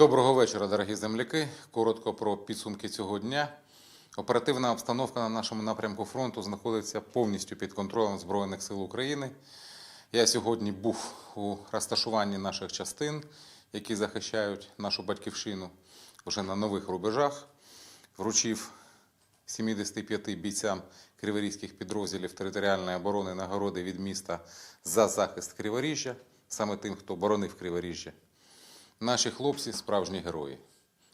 Доброго вечора, дорогі земляки. Коротко про підсумки цього дня. Оперативна обстановка на нашому напрямку фронту знаходиться повністю під контролем Збройних сил України. Я сьогодні був у розташуванні наших частин, які захищають нашу батьківщину вже на нових рубежах. Вручив 75 бійцям криворізьких підрозділів територіальної оборони нагороди від міста за захист Криворіжжя, саме тим, хто боронив Криворіжжя. Наші хлопці справжні герої.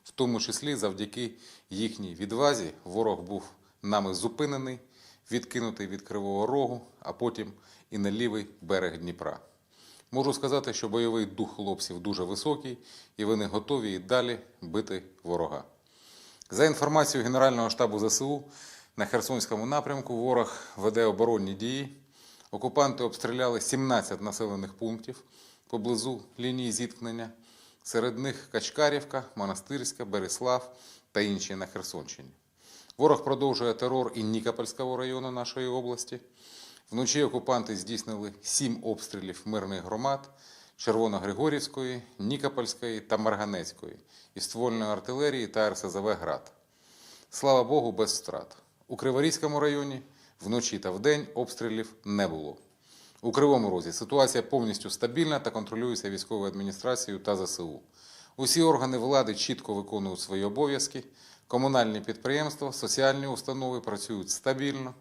В тому числі завдяки їхній відвазі ворог був нами зупинений, відкинутий від Кривого Рогу, а потім і на лівий берег Дніпра. Можу сказати, що бойовий дух хлопців дуже високий, і вони готові і далі бити ворога. За інформацією Генерального штабу ЗСУ, на Херсонському напрямку ворог веде оборонні дії. Окупанти обстріляли 17 населених пунктів поблизу лінії зіткнення. Серед них Качкарівка, Монастирська, Береслав та інші на Херсонщині. Ворог продовжує терор і Нікопольського району нашої області. Вночі окупанти здійснили сім обстрілів мирних громад Червоногригорівської, Нікопольської та Марганецької із ствольної артилерії та РСЗВ «Град». Слава Богу, без втрат. У Криворізькому районі вночі та вдень обстрілів не було. У Кривому Розі ситуація повністю стабільна та контролюється військовою адміністрацією та ЗСУ. Усі органи влади чітко виконують свої обов'язки. Комунальні підприємства, соціальні установи працюють стабільно.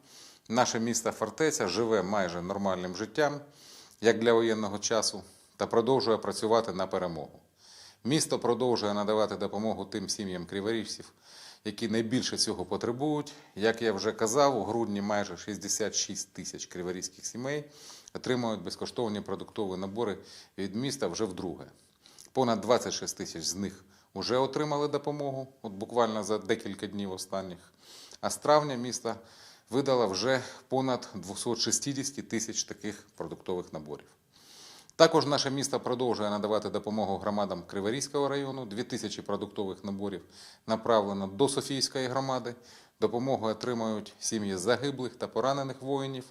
Наше місто Фортеця живе майже нормальним життям, як для воєнного часу, та продовжує працювати на перемогу. Місто продовжує надавати допомогу тим сім'ям криворіжців, які найбільше цього потребують. Як я вже казав, у грудні майже 66 тисяч криворізьких сімей отримують безкоштовні продуктові набори від міста вже вдруге. Понад 26 тисяч з них вже отримали допомогу, от буквально за декілька днів останніх. А з травня місто видало вже понад 260 тисяч таких продуктових наборів. Також наше місто продовжує надавати допомогу громадам Криворізького району. Дві тисячі продуктових наборів направлено до Софійської громади. Допомогу отримують сім'ї загиблих та поранених воїнів,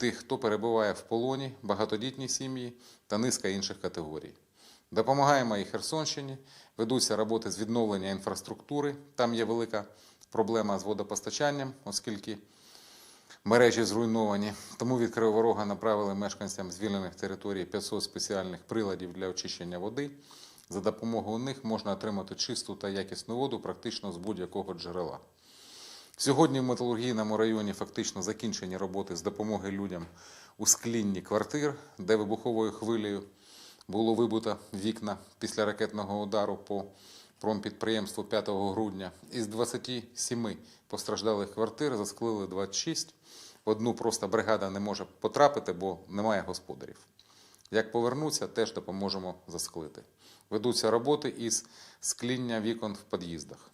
тих, хто перебуває в полоні, багатодітні сім'ї та низка інших категорій. Допомагаємо і Херсонщині, ведуться роботи з відновлення інфраструктури. Там є велика проблема з водопостачанням, оскільки мережі зруйновані. Тому від Кривого направили мешканцям звільнених територій 500 спеціальних приладів для очищення води. За допомогою них можна отримати чисту та якісну воду практично з будь-якого джерела. Сьогодні в металургійному районі фактично закінчені роботи з допомоги людям у склінні квартир, де вибуховою хвилею було вибито вікна після ракетного удару по промпідприємству 5 грудня. Із 27 постраждалих квартир засклили 26. В одну просто бригада не може потрапити, бо немає господарів. Як повернуться, теж допоможемо засклити. Ведуться роботи із скління вікон в під'їздах.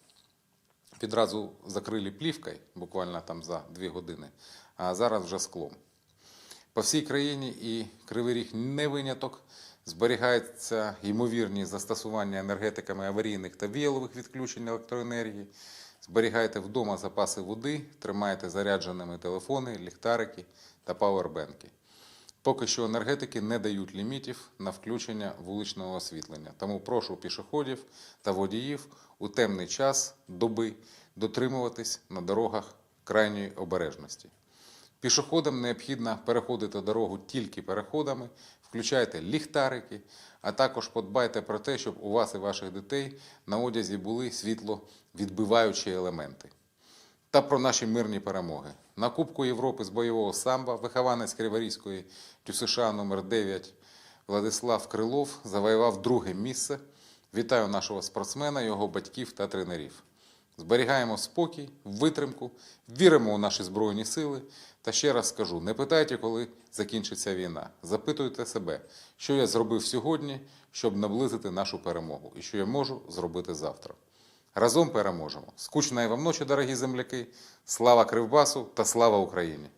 Відразу закрили плівкою, буквально там за дві години, а зараз вже склом. По всій країні і Кривий Ріг не виняток. Зберігаються ймовірні застосування енергетиками аварійних та віялових відключень електроенергії. Зберігайте вдома запаси води, тримайте зарядженими телефони, ліхтарики та пауербенки. Поки що енергетики не дають лімітів на включення вуличного освітлення. Тому прошу пішоходів та водіїв у темний час доби дотримуватись на дорогах крайньої обережності. Пішоходам необхідно переходити дорогу тільки переходами, включайте ліхтарики, а також подбайте про те, щоб у вас і ваших дітей на одязі були світловідбиваючі елементи. Та про наші мирні перемоги. На Кубку Європи з бойового самбо вихованець Криворізької ТЮСШ номер 9 Владислав Крилов завоював друге місце. Вітаю нашого спортсмена, його батьків та тренерів. Зберігаємо спокій, витримку, віримо у наші збройні сили. Та ще раз скажу: не питайте, коли закінчиться війна. Запитуйте себе, що я зробив сьогодні, щоб наблизити нашу перемогу, і що я можу зробити завтра. Разом переможемо. Скучної вам ночі, дорогі земляки. Слава Кривбасу та слава Україні!